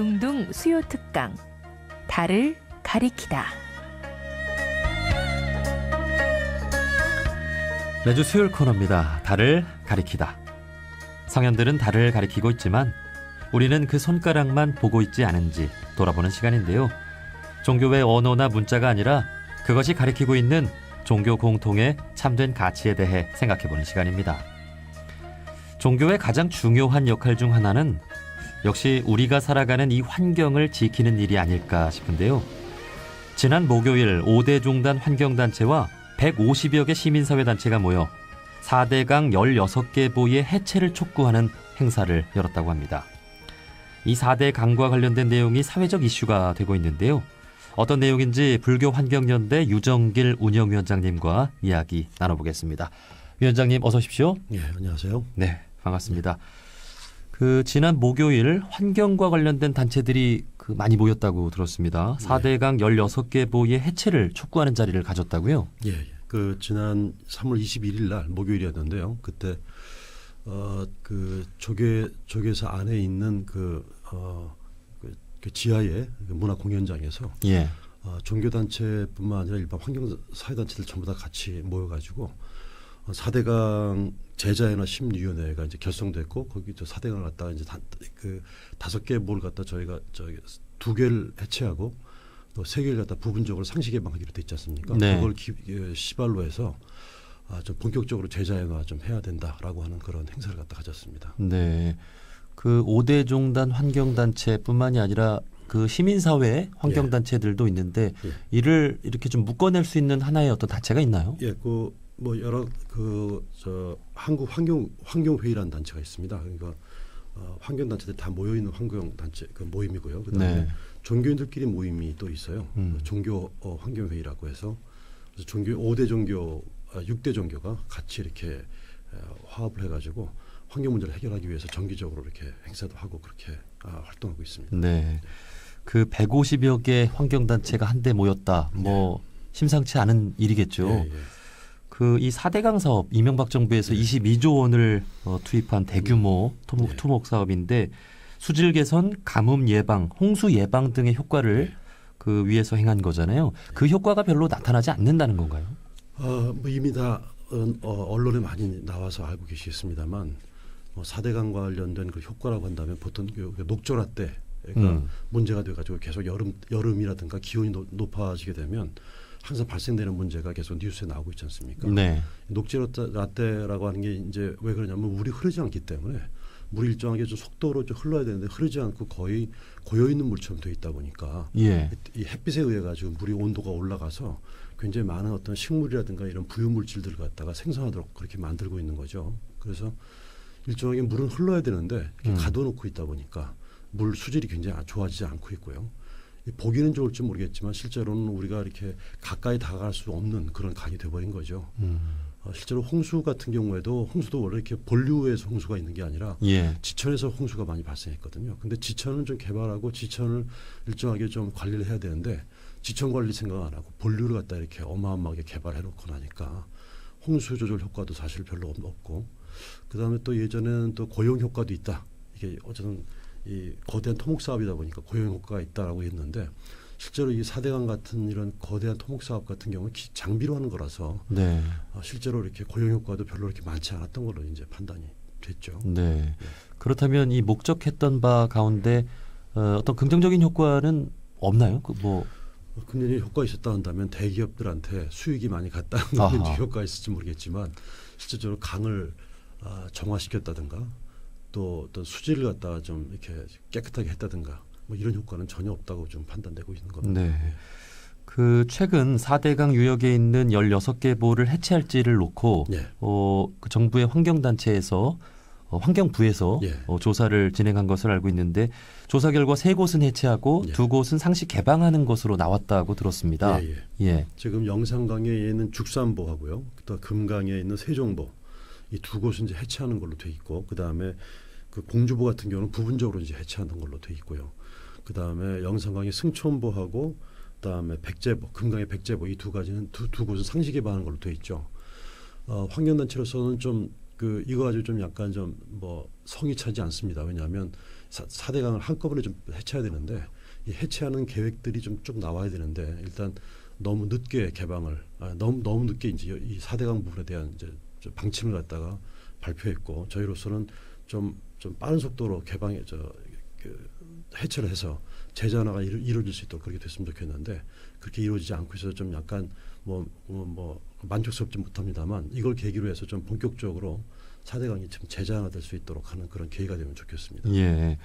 둥둥 수요 특강 달을 가리키다. 매주 수요일 코너입니다. 달을 가리키다. 성현들은 달을 가리키고 있지만 우리는 그 손가락만 보고 있지 않은지 돌아보는 시간인데요. 종교의 언어나 문자가 아니라 그것이 가리키고 있는 종교 공통의 참된 가치에 대해 생각해 보는 시간입니다. 종교의 가장 중요한 역할 중 하나는 역시 우리가 살아가는 이 환경을 지키는 일이 아닐까 싶은데요. 지난 목요일 5대 종단 환경단체와 150여 개 시민사회단체가 모여 4대강 16개 보의 해체를 촉구하는 행사를 열었다고 합니다. 이 4대 강과 관련된 내용이 사회적 이슈가 되고 있는데요. 어떤 내용인지 불교 환경연대 유정길 운영위원장님과 이야기 나눠보겠습니다. 위원장님 어서 오십시오. 예, 안녕하세요. 네, 반갑습니다. 그 지난 목요일 환경과 관련된 단체들이 그 많이 모였다고 들었습니다. 4대강 16개 보의 해체를 촉구하는 자리를 가졌다고요? 예, 예. 그 지난 3월 21일 날 목요일이었는데요. 그때 어 그 조계 조계사 안에 있는 그 어, 그, 그 지하의 그 문화 공연장에서 예. 어, 종교 단체뿐만 아니라 일반 환경 사회 단체들 전부 다 같이 모여 가지고 어, 4대강 제자연화 심리위원회가 이제 결성됐고 거기 저 4대강을 갖다가 이제 단, 그 다섯 개 몰을 갖다 저희가 저기 두 개를 해체하고 또 세 개를 갖다 부분적으로 상시 개방하기로 돼 있지 않습니까? 네. 그걸 기, 예, 시발로 해서 아, 좀 본격적으로 제자연화 좀 해야 된다라고 하는 그런 행사를 갖다 가졌습니다. 네. 그 5대 종단 환경단체뿐만이 아니라 그 시민사회 환경단체들도 있는데 예. 이를 이렇게 좀 묶어낼 수 있는 하나의 어떤 단체가 있나요? 예, 그 뭐 여러 그 저 한국 환경 환경 회의라는 단체가 있습니다. 그러니까 어, 환경 단체들 다 모여 있는 환경 단체 그 모임이고요. 그다음에 네. 종교인들끼리 모임이 또 있어요. 음. 그 종교 어, 환경 회의라고 해서 그래서 종교 5대 종교 아, 6대 종교가 같이 이렇게 어, 화합을 해 가지고 환경 문제를 해결하기 위해서 정기적으로 이렇게 행사도 하고 그렇게 아, 활동하고 있습니다. 네. 그 150여 개 환경 단체가 한데 모였다. 뭐 심상치 않은 일이겠죠. 예, 예. 그 이 4대강 사업 이명박 정부에서 22조 원을 어, 투입한 대규모 토목, 네. 토목 사업인데 수질 개선, 가뭄 예방, 홍수 예방 등의 효과를 네. 그 위에서 행한 거잖아요. 그 효과가 별로 나타나지 않는다는 건가요? 어, 뭐 이미 다 어, 어, 언론에 많이 나와서 알고 계시겠습니다만 뭐 4대강 관련된 그 효과라고 한다면 보통 그 녹조라 때가 음. 문제가 돼가지고 계속 여름 여름이라든가 기온이 노- 높아지게 되면 항상 발생되는 문제가 계속 뉴스에 나오고 있지 않습니까? 네. 녹지 라떼라고 하는 게 이제 왜 그러냐면 물이 흐르지 않기 때문에 물이 일정하게 좀 속도로 좀 흘러야 되는데 흐르지 않고 거의 고여 있는 물처럼 돼 있다 보니까 예. 이 햇빛에 의해 가지고 물이 온도가 올라가서 굉장히 많은 어떤 식물이라든가 이런 부유 물질들을 갖다가 생성하도록 그렇게 만들고 있는 거죠. 그래서 일정하게 물은 흘러야 되는데 음. 가둬놓고 있다 보니까 물 수질이 굉장히 아- 좋아지지 않고 있고요. 이 보기는 좋을지 모르겠지만 실제로는 우리가 이렇게 가까이 다가갈 수 없는 그런 강이 돼버린 거죠. 음. 어, 실제로 홍수 같은 경우에도 홍수도 원래 이렇게 본류에서 홍수가 있는 게 아니라 예. 지천에서 홍수가 많이 발생했거든요. 근데 지천은 좀 개발하고 지천을 일정하게 좀 관리를 해야 되는데 지천 관리 생각 안 하고 본류를 갖다 이렇게 어마어마하게 개발해 놓고 나니까 홍수 조절 효과도 사실 별로 없- 없고 그다음에 또 예전에는 또 고용 효과도 있다. 이게 어쨌든 이 거대한 토목 사업이다 보니까 고용 효과가 있다라고 했는데 실제로 이 사대강 같은 이런 거대한 토목 사업 같은 경우는 기- 장비로 하는 거라서 네. 아, 실제로 이렇게 고용 효과도 별로 이렇게 많지 않았던 걸로 이제 판단이 됐죠. 네. 그렇다면 이 목적했던 바 가운데 어, 어떤 긍정적인 효과는 없나요? 그 뭐 금년에 효과 있었다 한다면 대기업들한테 수익이 많이 갔다는 효과 있을지 모르겠지만 실제적으로 강을 아, 정화시켰다든가 또 어떤 수질을 갖다가 좀 이렇게 깨끗하게 했다든가 뭐 이런 효과는 전혀 없다고 좀 판단되고 있는 겁니다. 네. 그 최근 4대강 유역에 있는 16개 보를 해체할지를 놓고 예. 어, 그 정부의 환경단체에서 어, 환경부에서 예. 어, 조사를 진행한 것을 알고 있는데 조사 결과 세 곳은 해체하고 예. 두 곳은 상시 개방하는 것으로 나왔다고 들었습니다. 예, 예. 예. 지금 영산강에 있는 죽산보하고요. 또 금강에 있는 세종보 이 두 곳은 이제 해체하는 걸로 돼 있고 그 다음에 그 공주보 같은 경우는 부분적으로 이제 해체하는 걸로 돼 있고요. 그 다음에 영산강의 승천보하고 그 다음에 백제보, 금강의 백제보 이 두 가지는 두, 두 곳은 상시 개방하는 걸로 돼 있죠. 어, 환경단체로서는 좀 그 이거 가지고 좀 약간 좀 뭐 성이 차지 않습니다. 왜냐하면 사, 4대강을 한꺼번에 좀 해체해야 되는데 이 해체하는 계획들이 좀 쭉 나와야 되는데 일단 너무 늦게 개방을 아, 너무 너무 늦게 이제 이 4대강 부분에 대한 이제 저 방침을 갖다가 발표했고 저희로서는 좀 좀 빠른 속도로 개방에 저 그, 해체를 해서 재전화가 이루, 이루 어질 수 있도록 그렇게 됐으면 좋겠는데 그렇게 이루어지지 않고 있어서 좀 약간 뭐, 뭐, 뭐 만족스럽지 못합니다만 이걸 계기로 해서 좀 본격적으로 4대강이 좀 재장화될 수 있도록 하는 그런 계기가 되면 좋겠습니다. 예.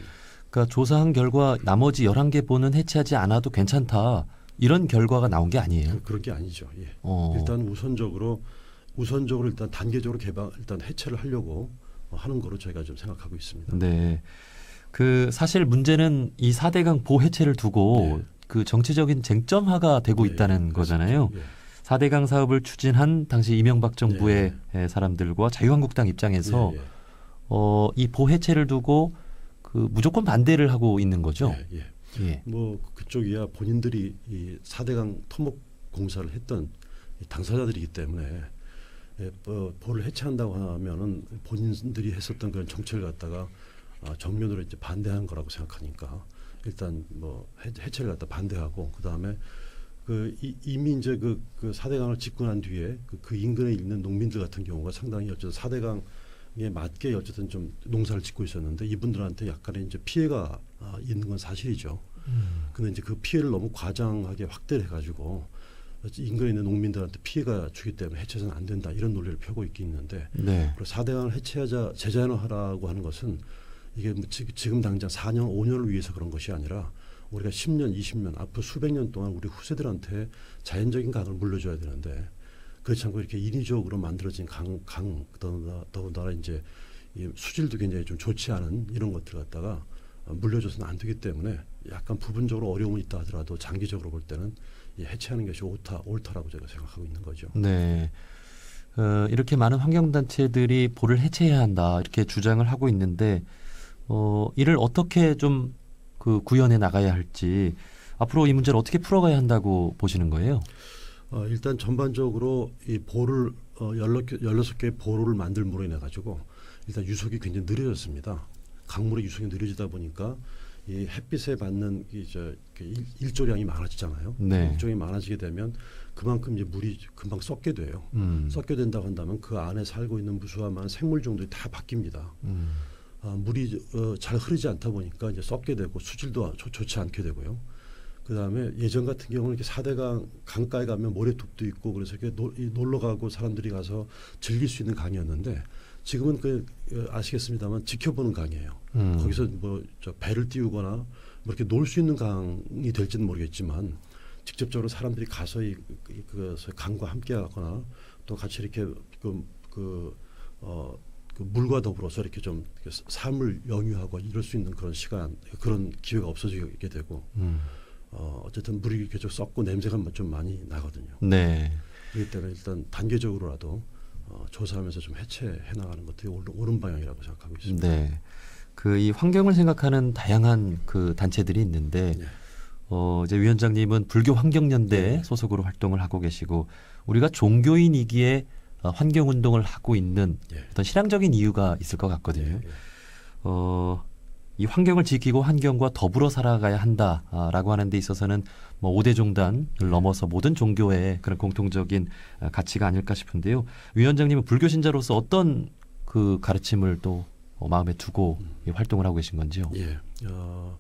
그러니까 조사한 결과 나머지 11개 보는 해체하지 않아도 괜찮다. 이런 결과가 나온 게 아니에요. 그, 그런 게 아니죠. 예. 어. 일단 우선적으로 우선적으로 일단 단계적으로 개방 일단 해체를 하려고 어, 하는 거로 저희가 좀 생각하고 있습니다. 네. 그 사실 문제는 이 4대강 보 해체를 두고 네. 그 정치적인 쟁점화가 되고 예, 있다는 예, 거잖아요. 그렇습니다. 4대강 사업을 추진한 당시 이명박 정부의 에, 사람들과 자유한국당 예. 입장에서 예, 예. 어, 이 보 해체를 두고 그 무조건 반대를 하고 있는 거죠. 예, 예. 예. 뭐 그쪽이야 본인들이 이 4대강 토목 공사를 했던 이 당사자들이기 때문에 예, 뭐 보를 해체한다고 하면은 본인들이 했었던 그런 정책을 갖다가 아, 정면으로 이제 반대하는 거라고 생각하니까 일단 뭐 해, 해체를 갖다 반대하고 그 다음에 그 이, 이미 이제 그, 그 4대강을 짓고 난 뒤에 그, 그 인근에 있는 농민들 같은 경우가 상당히 어쨌든 4대강에 맞게 어쨌든 좀 농사를 짓고 있었는데 이분들한테 약간의 이제 피해가 아, 있는 건 사실이죠. 근데 이제 그 피해를 너무 과장하게 확대를 해가지고 인근에 있는 농민들한테 피해가 주기 때문에 해체해서는 안 된다 이런 논리를 펴고 있긴 있는데 네. 그리고 4대강을 해체하자 재자연화하라고 하는 것은 이게 뭐 지- 지금 당장 4년 5년을 위해서 그런 것이 아니라 우리가 10년 20년 앞으로 수백 년 동안 우리 후세들한테 자연적인 강을 물려줘야 되는데 그렇지 않고 이렇게 인위적으로 만들어진 강, 강 더군다나, 더군다나 이제 이 수질도 굉장히 좀 좋지 않은 이런 것들 갖다가 어, 물려줘서는 안 되기 때문에 약간 부분적으로 어려움이 있다 하더라도 장기적으로 볼 때는 이 해체하는 것이 옳다, 옳다라고 제가 생각하고 있는 거죠. 네. 어, 이렇게 많은 환경단체들이 보를 해체해야 한다 이렇게 주장을 하고 있는데 어, 이를 어떻게 좀 그 구현해 나가야 할지 앞으로 이 문제를 어떻게 풀어가야 한다고 보시는 거예요? 어, 일단 전반적으로 이 보를 어, 16개, 16개의 보로를 만들므로 인해 가지고 일단 유속이 굉장히 느려졌습니다. 강물의 유속이 느려지다 보니까 이 햇빛에 받는 이저 일, 일조량이 많아지잖아요. 네. 일조량이 많아지게 되면 그만큼 이제 물이 금방 썩게 돼요. 음. 썩게 된다고 한다면 그 안에 살고 있는 무수한 생물 종들이 다 바뀝니다. 음. 아, 물이 어, 잘 흐르지 않다 보니까 이제 썩게 되고 수질도 좋- 좋지 않게 되고요. 그 다음에 예전 같은 경우는 이렇게 사대강 강가에 가면 모래톱도 있고 그래서 이렇게 노, 이 놀러 가고 사람들이 가서 즐길 수 있는 강이었는데 지금은 그 어, 아시겠습니다만 지켜보는 강이에요. 음. 거기서 뭐 저 배를 띄우거나 뭐 이렇게 놀 수 있는 강이 될지는 모르겠지만 직접적으로 사람들이 가서 이, 이- 그 강과 함께하거나 또 같이 이렇게 그, 그 어 그 물과 더불어서 이렇게 좀 이렇게 삶을 영유하고 이럴 수 있는 그런 시간 그런 기회가 없어지게 되고 음. 어 어쨌든 물이 계속 썩고 냄새가 좀 많이 나거든요. 네. 그렇기 때문에 일단 단계적으로라도 어, 조사하면서 좀 해체해 나가는 것들이 옳은, 방향이라고 생각하고 있습니다. 네. 그 이 환경을 생각하는 다양한 그 단체들이 있는데 네. 어 이제 위원장님은 불교 환경연대 네. 소속으로 활동을 하고 계시고 우리가 종교인이기에 어, 환경 운동을 하고 있는 예. 어떤 실향적인 이유가 있을 것 같거든요. 예, 예. 어, 이 환경을 지키고 환경과 더불어 살아가야 한다라고 하는 데 있어서는 뭐 5대 종단을 넘어서 모든 종교의 그런 공통적인 아, 가치가 아닐까 싶은데요. 위원장님은 불교 신자로서 어떤 그 가르침을 또 어, 마음에 두고 이 활동을 하고 계신 건지요? 예. 어,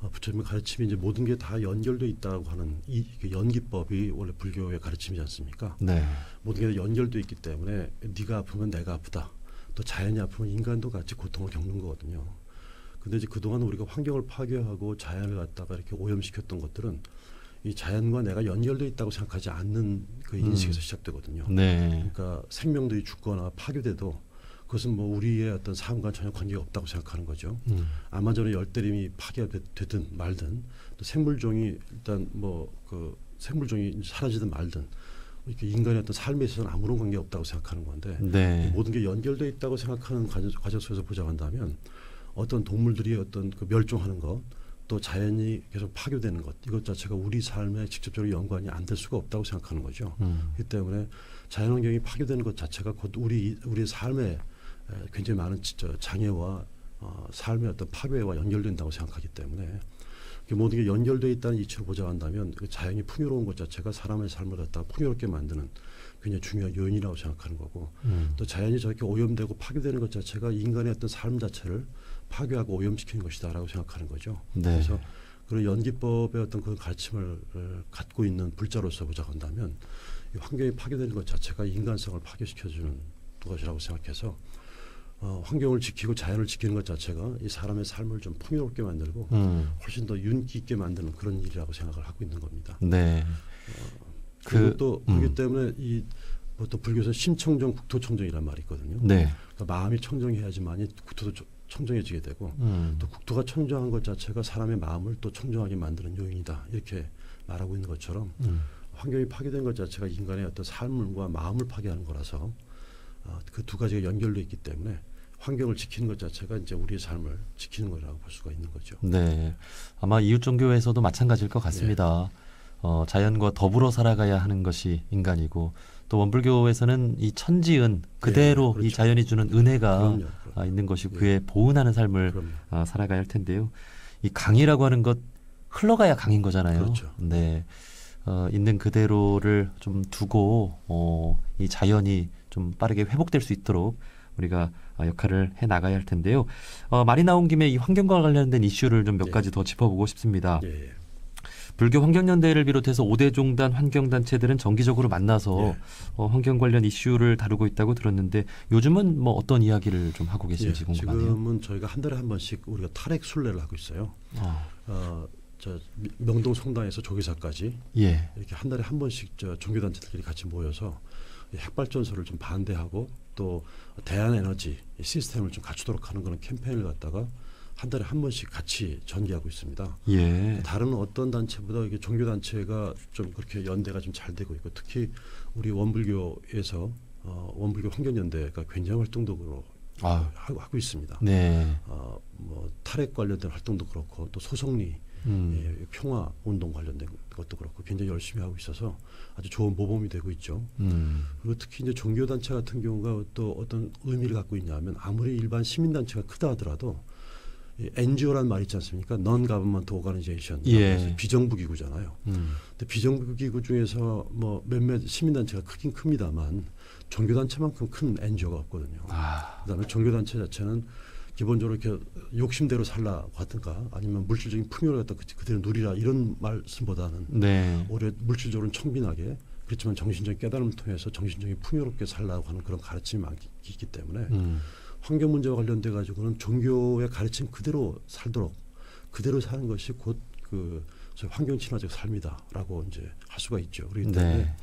어, 부처님의 가르침이 이제 모든 게 다 연결돼 있다고 하는 이, 그 연기법이 원래 불교의 가르침이지 않습니까? 네. 모든 게 연결돼 있기 때문에 네가 아프면 내가 아프다. 또 자연이 아프면 인간도 같이 고통을 겪는 거거든요. 근데 이제 그동안 우리가 환경을 파괴하고 자연을 갖다가 이렇게 오염시켰던 것들은 이 자연과 내가 연결돼 있다고 생각하지 않는 그 인식에서 음. 시작되거든요. 네. 그러니까 생명들이 죽거나 파괴돼도 그것은 뭐 우리의 어떤 삶과 전혀 관계가 없다고 생각하는 거죠. 음. 아마존의 열대림이 파괴되든 말든 또 생물종이 일단 뭐 그 생물종이 사라지든 말든 이렇게 인간의 어떤 삶에 있어서는 아무런 관계 없다고 생각하는 건데 네. 모든 게 연결돼 있다고 생각하는 과정, 과정 속에서 보자한다면 어떤 동물들이 어떤 그 멸종하는 것 또 자연이 계속 파괴되는 것 이것 자체가 우리 삶에 직접적으로 연관이 안 될 수가 없다고 생각하는 거죠. 음. 그렇기 때문에 자연환경이 파괴되는 것 자체가 곧 우리 우리의 삶에 에, 굉장히 많은 장애와 어, 삶의 어떤 파괴와 연결된다고 생각하기 때문에 그 모든 게 연결돼 있다는 이치로 보장한다면 그 자연이 풍요로운 것 자체가 사람의 삶을 갖다가 풍요롭게 만드는 굉장히 중요한 요인이라고 생각하는 거고 음. 또 자연이 저렇게 오염되고 파괴되는 것 자체가 인간의 어떤 삶 자체를 파괴하고 오염시키는 것이다라고 생각하는 거죠. 네. 그래서 그런 연기법의 어떤 그런 가르침을 어, 갖고 있는 불자로서 보자한다면 이 환경이 파괴되는 것 자체가 인간성을 파괴시켜주는 것이라고 생각해서 어, 환경을 지키고 자연을 지키는 것 자체가 이 사람의 삶을 좀 풍요롭게 만들고 음. 훨씬 더 윤기 있게 만드는 그런 일이라고 생각을 하고 있는 겁니다. 네. 그리고 그- 또 음. 그렇기 때문에 이또 불교에서 심청정 국토청정이란 말이 있거든요. 네. 그러니까 마음이 청정해야지만이 국토도 초- 청정해지게 되고 음. 또 국토가 청정한 것 자체가 사람의 마음을 또 청정하게 만드는 요인이다 이렇게 말하고 있는 것처럼 음. 환경이 파괴된 것 자체가 인간의 어떤 삶과 마음을 파괴하는 거라서 어, 그두 가지가 연결돼 있기 때문에 환경을 지키는 것 자체가 이제 우리의 삶을 지키는 거라고 볼 수가 있는 거죠. 네. 아마 이웃 종교에서도 마찬가지일 것 같습니다. 어, 자연과 더불어 살아가야 하는 것이 인간이고 또 원불교에서는 이 천지은 그대로 그렇죠. 이 자연이 주는 은혜가 그럼요. 그럼- 아, 있는 것이고 예. 그에 보은하는 삶을 그럼요. 아, 살아가야 할 텐데요. 이 강이라고 하는 것 흘러가야 강인 거잖아요. 그렇죠. 네. 어, 있는 그대로를 좀 두고 어, 이 자연이 좀 빠르게 회복될 수 있도록 우리가 아, 역할을 해 나가야 할 텐데요. 어, 말이 나온 김에 이 환경과 관련된 이슈를 좀몇 예. 가지 더 짚어보고 싶습니다. 예, 예. 불교 환경연대회를 비롯해서 5대 종단 환경단체들은 정기적으로 만나서 예. 어, 환경 관련 이슈를 다루고 있다고 들었는데 요즘은 뭐 어떤 이야기를 좀 하고 계신지 예, 궁금하네요. 지금은 저희가 한 달에 한 번씩 우리가 탈핵 순례를 하고 있어요. 어, 어, 저 미- 명동 성당에서 조계사까지 예. 이렇게 한 달에 한 번씩 저 종교단체들끼리 같이 모여서 이 핵발전소를 좀 반대하고 또 대한 에너지 시스템을 좀 갖추도록 하는 그런 캠페인을 갖다가 한 달에 한 번씩 같이 전개하고 있습니다. 예. 다른 어떤 단체보다 이게 종교 단체가 좀 그렇게 연대가 좀 잘 되고 있고 특히 우리 원불교에서 어, 원불교 환경연대가 굉장히 활동적으로 아, 하고, 하고 있습니다. 네. 어, 뭐 탈핵 관련된 활동도 그렇고 또 소송리 음. 예, 평화 운동 관련된 것도 그렇고 굉장히 열심히 하고 있어서 아주 좋은 모범이 되고 있죠. 음. 그리고 특히 이제 종교 단체 같은 경우가 또 어떤 의미를 갖고 있냐면 아무리 일반 시민 단체가 크다 하더라도 이 NGO란 말 있지 않습니까? Non Government Organization. 예. 비정부 기구잖아요. 음. 근데 비정부 기구 중에서 뭐 몇몇 시민 단체가 크긴 큽니다만 종교 단체만큼 큰 NGO가 없거든요. 아, 그다음에 종교 단체 자체는 기본적으로 이렇게 욕심대로 살라고 하든가 아니면 물질적인 풍요를 갖다 그- 그대로 누리라 이런 말씀보다는 네. 오히려 물질적으로는 청빈하게 그렇지만 정신적인 깨달음을 통해서 정신적인 풍요롭게 살라고 하는 그런 가르침이 많기 있기 때문에 음. 환경 문제와 관련돼 가지고는 종교의 가르침 그대로 살도록 그대로 사는 것이 곧그 환경 친화적 삶이다라고 이제 할 수가 있죠. 그렇기 때문에 네.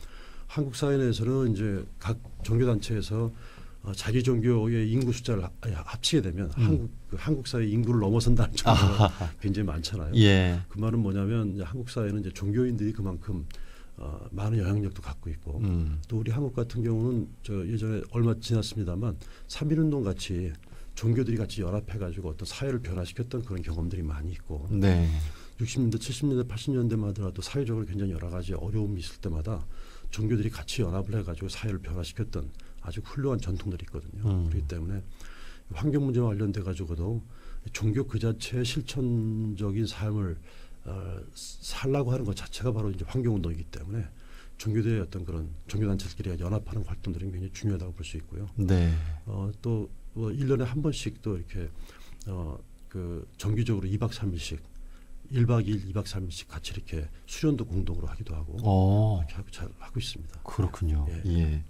한국 사회 내에서는 이제 각 종교 단체에서 어, 자기 종교의 인구 숫자를 합- 합치게 되면 음. 한국 그 한국 사회 인구를 넘어선다는 정도가 굉장히 많잖아요. 예. 그 말은 뭐냐면 한국 사회는 이제 종교인들이 그만큼 어, 많은 영향력도 갖고 있고 음. 또 우리 한국 같은 경우는 저 예전에 얼마 지났습니다만 삼일운동 같이 종교들이 같이 연합해 가지고 어떤 사회를 변화시켰던 그런 경험들이 많이 있고 네. 60년대, 70년대, 80년대만 하더라도 사회적으로 굉장히 여러 가지 어려움이 있을 때마다 종교들이 같이 연합을 해가지고 사회를 변화시켰던 아주 훌륭한 전통들이 있거든요. 음. 그렇기 때문에 환경 문제와 관련돼 가지고도 종교 그 자체의 실천적인 삶을 어, 살라고 하는 것 자체가 바로 이제 환경 운동이기 때문에 종교들의 어떤 그런 종교 단체들끼리 연합하는 활동들이 굉장히 중요하다고 볼 수 있고요. 네. 어, 또 뭐 1년에 한 번씩 또 이렇게 어, 그 정기적으로 2박 3일씩 1박 2일, 2박 3일씩 같이 이렇게 수련도 공동으로 하기도 하고 어. 이렇게 하고 잘 하고 있습니다. 그렇군요. 예. 예.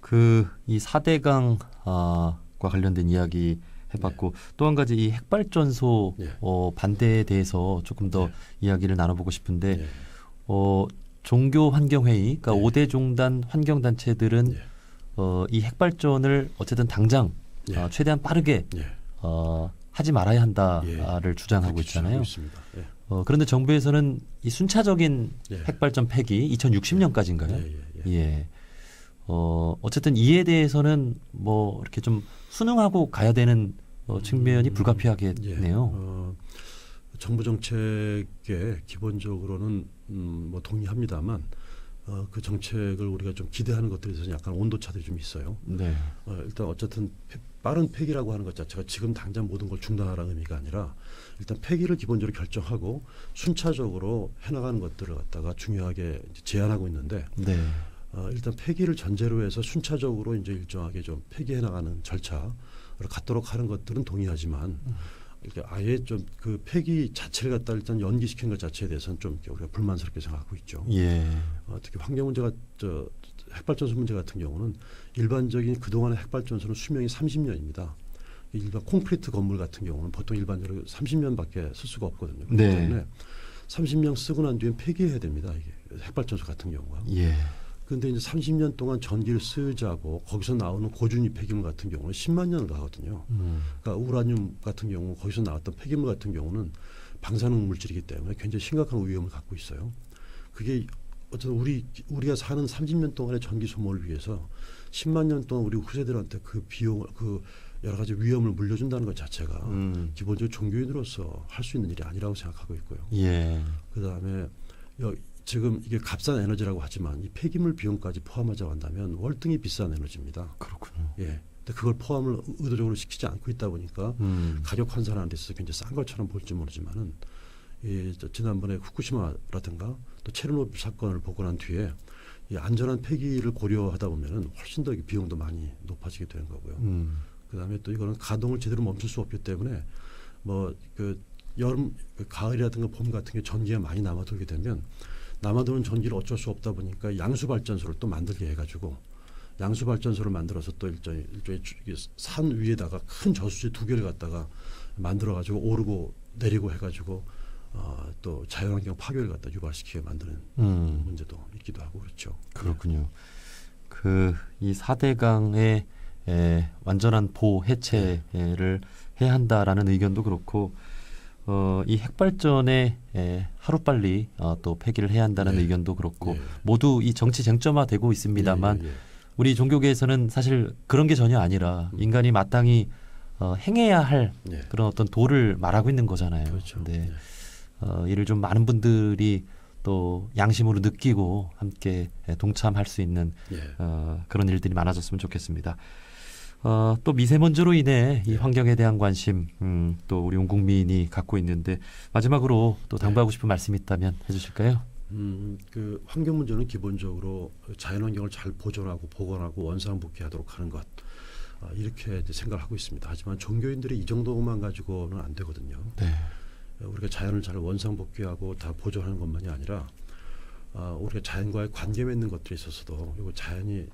그이 사대강과 관련된 이야기 해봤고 또 한 가지 이 핵발전소 예. 어, 반대에 대해서 조금 더 예. 이야기를 나눠보고 싶은데 예. 어, 종교 환경회의, 그러니까 예. 오 5대 종단 환경단체들은 예. 어, 이 핵발전을 어쨌든 당장 예. 어, 최대한 빠르게 예. 어, 하지 말아야 한다를 주장하고 그렇게 주장하고 있잖아요. 예. 어, 그런데 정부에서는 이 순차적인 예. 핵발전 폐기 2060년까지인가요? 예, 예, 예. 예. 어, 어쨌든 이에 대해서는 뭐 이렇게 좀 순응하고 가야 되는 어, 측면이 음, 불가피하겠네요. 어, 정부 정책에 기본적으로는 음, 뭐 동의합니다만 어, 그 정책을 우리가 좀 기대하는 것들에 대해서 약간 온도차들이 좀 있어요. 네. 어, 일단 어쨌든 폐- 빠른 폐기라고 하는 것 자체가 지금 당장 모든 걸 중단하라는 의미가 아니라 일단 폐기를 기본적으로 결정하고 순차적으로 해나가는 것들을 갖다가 중요하게 이제 제안하고 있는데 네. 어, 일단 폐기를 전제로 해서 순차적으로 이제 일정하게 좀 폐기해 나가는 절차를 갖도록 하는 것들은 동의하지만 이렇게 아예 좀 그 폐기 자체를 갖다 일단 연기시키는 것 자체에 대해서는 좀 우리가 불만스럽게 생각하고 있죠. 예. 어, 특히 환경 문제가 저 핵발전소 문제 같은 경우는 일반적인 그동안의 핵발전소는 수명이 30년입니다. 일반 콘크리트 건물 같은 경우는 보통 일반적으로 30년밖에 쓸 수가 없거든요. 그렇기 네. 때문에 30년 쓰고 난 뒤엔 폐기해야 됩니다. 이게 핵발전소 같은 경우가. 예. 근데 이제 30년 동안 전기를 쓰자고 거기서 나오는 고준위 폐기물 같은 경우는 10만 년을 가거든요. 음. 그러니까 우라늄 같은 경우 거기서 나왔던 폐기물 같은 경우는 방사능 물질이기 때문에 굉장히 심각한 위험을 갖고 있어요. 그게 어쨌든 우리 우리가 사는 30년 동안의 전기 소모를 위해서 10만 년 동안 우리 후세들한테 그 비용을 그 여러 가지 위험을 물려준다는 것 자체가 음. 기본적으로 종교인으로서 할 수 있는 일이 아니라고 생각하고 있고요. 예. 그 다음에 여, 지금 이게 값싼 에너지라고 하지만 이 폐기물 비용까지 포함하자고 한다면 월등히 비싼 에너지입니다. 그렇군요. 예. 근데 그걸 포함을 의도적으로 시키지 않고 있다 보니까 음. 가격 환산하는 데 있어서 굉장히 싼 것처럼 볼지 모르지만은 이저 지난번에 후쿠시마라든가 또 체르노빌 사건을 보고 난 뒤에 이 안전한 폐기를 고려하다 보면은 훨씬 더 비용도 많이 높아지게 되는 거고요. 음. 그다음에 또 이거는 가동을 제대로 멈출 수 없기 때문에 뭐 그 여름 그 가을이라든가 봄 같은 게 전기가 많이 남아 돌게 되면 남아도는 전기를 어쩔 수 없다 보니까 양수 발전소를 또 만들게 해가지고 양수 발전소를 만들어서 또 일종의 일종의 산 위에다가 큰 저수지 두 개를 갖다가 만들어 가지고 오르고 내리고 해가지고 어, 또 자연환경 파괴를 갖다 유발시키게 만드는 음. 문제도 있기도 하고 그렇죠. 그렇군요. 그이 4대강의 에, 완전한 보호 해체를 해야 한다라는 의견도 그렇고 어, 이 핵발전에 에, 하루빨리 어, 또 폐기를 해야 한다는 네. 의견도 그렇고 예. 모두 이 정치 쟁점화되고 있습니다만 예, 예, 예. 우리 종교계에서는 사실 그런 게 전혀 아니라 음. 인간이 마땅히 어, 행해야 할 예. 그런 어떤 도를 말하고 있는 거잖아요. 그렇죠. 네. 예. 어, 이를 좀 많은 분들이 또 양심으로 느끼고 함께 에, 동참할 수 있는 예. 어, 그런 일들이 많아졌으면 좋겠습니다. 어, 또 미세먼지로 인해 이 네. 환경에 대한 관심 음, 또 우리 온 국민이 갖고 있는데 마지막으로 또 당부하고 싶은 말씀 이 있다면 해주실까요? 음, 그 환경 문제는 기본적으로 자연환경을 잘 보존하고 보건하고 원상복귀하도록 하는 것 아, 이렇게 이제 생각을 하고 있습니다. 하지만 종교인들이 이 정도만 가지고는 안 되거든요. 네. 우리가 자연을 잘 원상복귀하고 다 보존하는 것만이 아니라 아, 우리가 자연과의 관계 맺는 것들에 있어서도 이거 자연이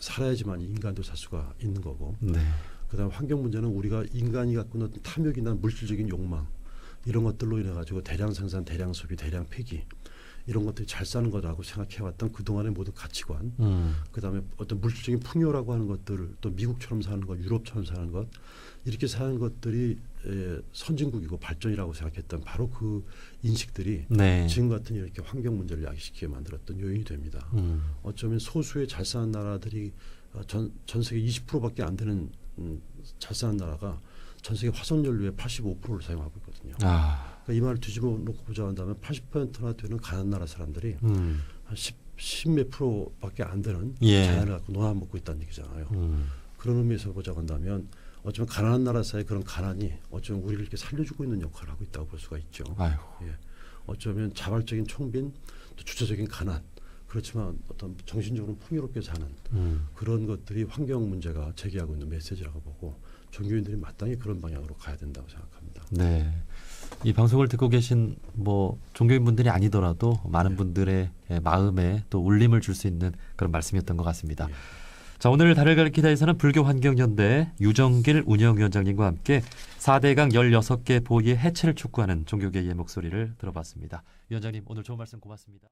살아야지만 인간도 살 수가 있는 거고 네. 그다음 환경 문제는 우리가 인간이 갖고 있는 탐욕이나 물질적인 욕망 이런 것들로 인해 가지고 대량 생산, 대량 소비, 대량 폐기 이런 것들이 잘 사는 거라고 생각해왔던 그 동안의 모든 가치관, 음, 그다음에 어떤 물질적인 풍요라고 하는 것들을 또 미국처럼 사는 것, 유럽처럼 사는 것 이렇게 사는 것들이 에, 선진국이고 발전이라고 생각했던 바로 그 인식들이 네. 지금 같은 이렇게 환경 문제를 야기시키게 만들었던 요인이 됩니다. 음, 어쩌면 소수의 잘 사는 나라들이 어, 전, 전 세계 20%밖에 안 되는 음, 잘 사는 나라가 전 세계 화석 연료의 85%를 사용하고 있거든요. 아, 그러니까 이 말을 뒤집어 놓고 보자 한다면 80%나 되는 가난 나라 사람들이 음, 한 10, 10몇 프로밖에 안 되는 예. 자연을 갖고 놀아먹고 있다는 얘기잖아요. 음, 그런 의미에서 보자고 한다면 어쩌면 가난한 나라 사이의 그런 가난이 어쩌면 우리를 이렇게 살려주고 있는 역할을 하고 있다고 볼 수가 있죠. 아유, 예. 어쩌면 자발적인 청빈, 또 주체적인 가난, 그렇지만 어떤 정신적으로 풍요롭게 사는 음, 그런 것들이 환경 문제가 제기하고 있는 메시지라고 보고 종교인들이 마땅히 그런 방향으로 가야 된다고 생각합니다. 네. 이 방송을 듣고 계신 뭐 종교인 분들이 아니더라도 많은 네. 분들의 예, 마음에 또 울림을 줄 수 있는 그런 말씀이었던 것 같습니다. 예. 자, 오늘 달을 가리키다에서는 불교환경연대 유정길 운영위원장님과 함께 4대강 16개 보위의 해체를 촉구하는 종교계의 목소리를 들어봤습니다. 위원장님, 오늘 좋은 말씀 고맙습니다.